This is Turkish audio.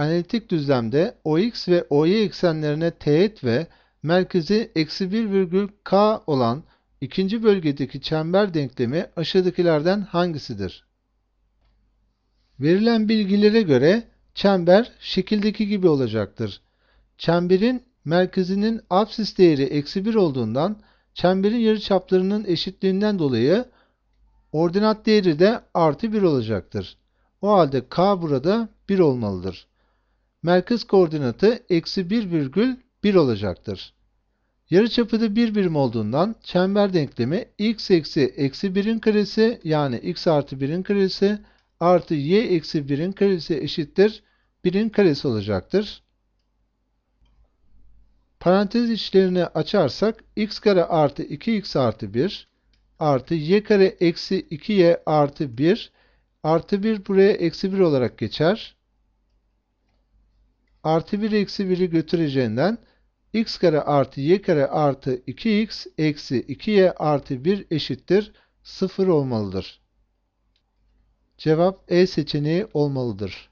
Analitik düzlemde OX ve OY eksenlerine teğet ve merkezi eksi 1 virgül K olan ikinci bölgedeki çember denklemi aşağıdakilerden hangisidir? Verilen bilgilere göre çember şekildeki gibi olacaktır. Çemberin merkezinin apsis değeri eksi 1 olduğundan çemberin yarıçaplarının eşitliğinden dolayı ordinat değeri de artı 1 olacaktır. O halde K burada 1 olmalıdır. Merkez koordinatı eksi 1 virgül 1 olacaktır. Yarıçapı da 1 birim olduğundan çember denklemi x eksi eksi 1'in karesi yani x artı 1'in karesi artı y eksi 1'in karesi eşittir 1'in karesi olacaktır. Parantez içlerini açarsak x kare artı 2x artı 1 artı y kare eksi 2y artı 1 artı 1 buraya eksi 1 olarak geçer. Artı 1 eksi 1'i götüreceğinden x kare artı y kare artı 2x eksi 2y artı 1 eşittir 0 olmalıdır. Cevap E seçeneği olmalıdır.